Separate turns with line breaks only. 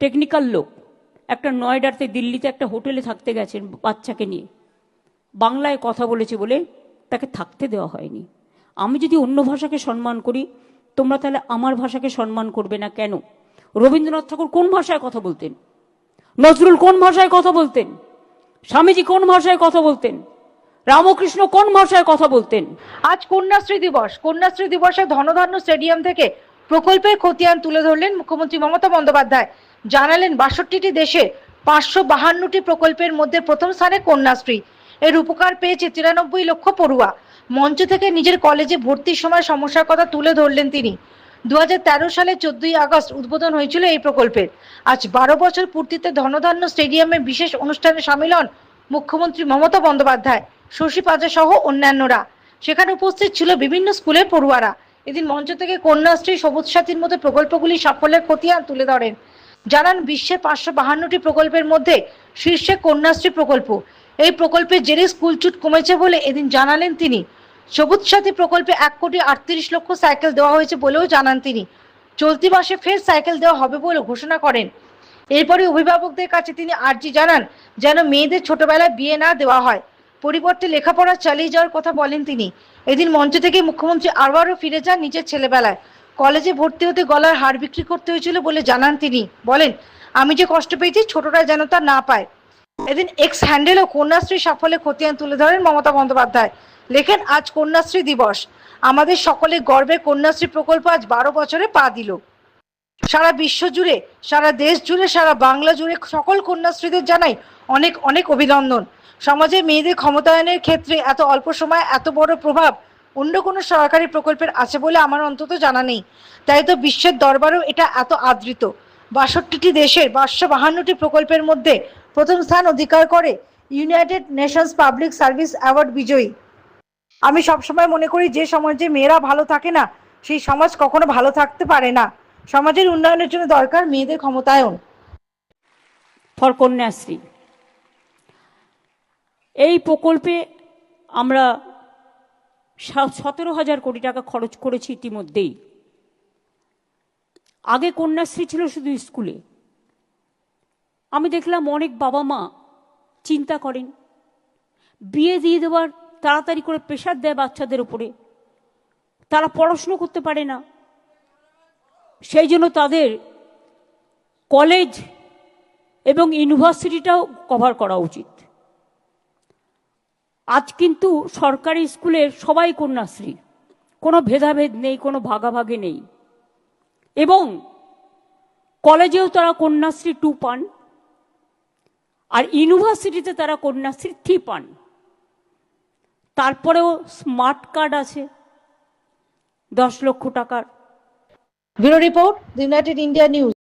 Technical লোক। একটা নয়ডাতে দিল্লিতে একটা হোটেলে থাকতে গেছেন বাচ্চাকে নিয়ে। বাংলায় কথা বলেছে বলে তাকে থাকতে দেওয়া হয়নি। আমি যদি অন্য ভাষাকে সম্মান করি, তোমরা তাহলে আমার ভাষাকে সম্মান করবে না কেন? রবীন্দ্রনাথ ঠাকুর কোন ভাষায় কথা বলতেন? নজরুল কোন ভাষায় কথা বলতেন? স্বামীজি কোন ভাষায় কথা বলতেন? রামকৃষ্ণ কোন ভাষায় কথা বলতেন?
আজ কন্যাশ্রী দিবস। কন্যাশ্রী দিবসে ধনধান্য স্টেডিয়াম থেকে প্রকল্পের খতিয়ান তুলে ধরলেন মুখ্যমন্ত্রী মমতা বন্দ্যোপাধ্যায়। জানালেন বাষট্টিটি দেশে পাঁচশো বাহান্নটি প্রকল্পের মধ্যে প্রথম স্থানে কন্যাশ্রী। এর উপকার পেয়েছে তিরানব্বই লক্ষ পড়ুয়া। মঞ্চ থেকে নিজের কলেজে ভর্তির সময় সমস্যার কথা তুলে ধরলেন তিনি। দু হাজার তেরো সালে চোদ্দই আগস্ট উদ্বোধন হয়েছিল এই প্রকল্পের। আজ বারো বছর পূর্তিতে ধনধান্য স্টেডিয়ামে বিশেষ অনুষ্ঠানে সামিল হন মুখ্যমন্ত্রী মমতা বন্দ্যোপাধ্যায়, শশী পাজা সহ অন্যান্যরা। সেখানে উপস্থিত ছিল বিভিন্ন স্কুলের পড়ুয়ারা। এদিন মঞ্চ থেকে কন্যাশ্রী সবুজ সাথীর মতো প্রকল্পগুলি সাফল্যের খতিয়ান তুলে ধরেন। জানান বিশ্বের পাঁচশো বাহান্নটি প্রকল্পের মধ্যে শীর্ষে কন্যাশ্রী প্রকল্প। এই প্রকল্পের জেরে স্কুল ছুট কমেছে বলে এদিন জানালেন তিনি। সবুজ সাথী প্রকল্পে এক কোটি আটত্রিশ লক্ষ সাইকেল দেওয়া হয়েছে বলেও জানান তিনি। চলতি মাসে ফের সাইকেল দেওয়া হবে বলে ঘোষণা করেন। এরপরে অভিভাবকদের কাছে তিনি আর্জি জানান যেন মেয়েদের ছোটবেলায় বিয়ে না দেওয়া হয়। পরিবর্তে লেখাপড়া চালিয়ে যাওয়ার কথা বলেন তিনি। এদিন মঞ্চ থেকে মুখ্যমন্ত্রী আবারও ফিরে যান নিজের ছেলেবেলায়। কলেজে ভর্তি হতে গলার হার বিক্রি করতে হয়েছিল বলে জানান তিনি। বলেন, আমি যে কষ্ট পেয়েছি ছোটরা যেন তা না পায়। এদিন এক্স হ্যান্ডেল ও কন্যাশ্রী সাফল্যে খতিয়ান তুলে ধরেন মমতা বন্দ্যোপাধ্যায়। লেখেন, আজ কন্যাশ্রী দিবস। আমাদের সকলে গর্বে কন্যাশ্রী প্রকল্প আজ বারো বছরে পা দিল। সারা বিশ্ব জুড়ে, সারা দেশ জুড়ে, সারা বাংলা জুড়ে সকল কন্যাশ্রীদের জানাই অনেক অনেক অভিনন্দন। সমাজে মেয়েদের ক্ষমতায়নের ক্ষেত্রে এত অল্প সময় এত বড় প্রভাব অন্য কোনো সরকারি প্রকল্পের আছে বলে আমার অন্তত জানা নেই। তাই তো বিশ্বের দরবারেও এটা এত আদৃত। বাষট্টিটি দেশের পাঁচশো বাহান্নটি প্রকল্পের মধ্যে প্রথম স্থান অধিকার করে United Nations public service award বিজয়ী। আমি সবসময় মনে করি যে সমাজে মেয়েরা ভালো থাকে না, সেই সমাজ কখনো ভালো থাকতে পারে না। সমাজের উন্নয়নের জন্য দরকার মেয়েদের ক্ষমতায়ন।
ফর কন্যাশ্রী এই প্রকল্পে আমরা সতেরো হাজার কোটি টাকা খরচ করেছি ইতিমধ্যেই। আগে কন্যাশ্রী ছিল শুধু স্কুলে। আমি দেখলাম অনেক বাবা মা চিন্তা করেন, বিয়ে দিয়ে দেওয়ার তাড়াতাড়ি করে প্রেশার দেয় বাচ্চাদের উপরে। তারা পড়াশুনো করতে পারে না। সেই জন্য তাদের কলেজ এবং ইউনিভার্সিটিটাও কভার করা উচিত। আজ কিন্তু সরকারি স্কুলের সবাই কন্যাশ্রী। কোনো ভেদাভেদ নেই, কোনো ভাগাভাগি নেই। এবং কলেজেও তারা কন্যাশ্রী টু পান, আর ইউনিভার্সিটিতে তারা কন্যাশ্রী থ্রি পান। তারপরেও স্মার্ট কার্ড আছে, দশ লক্ষ টাকার।
Bureau report United India news.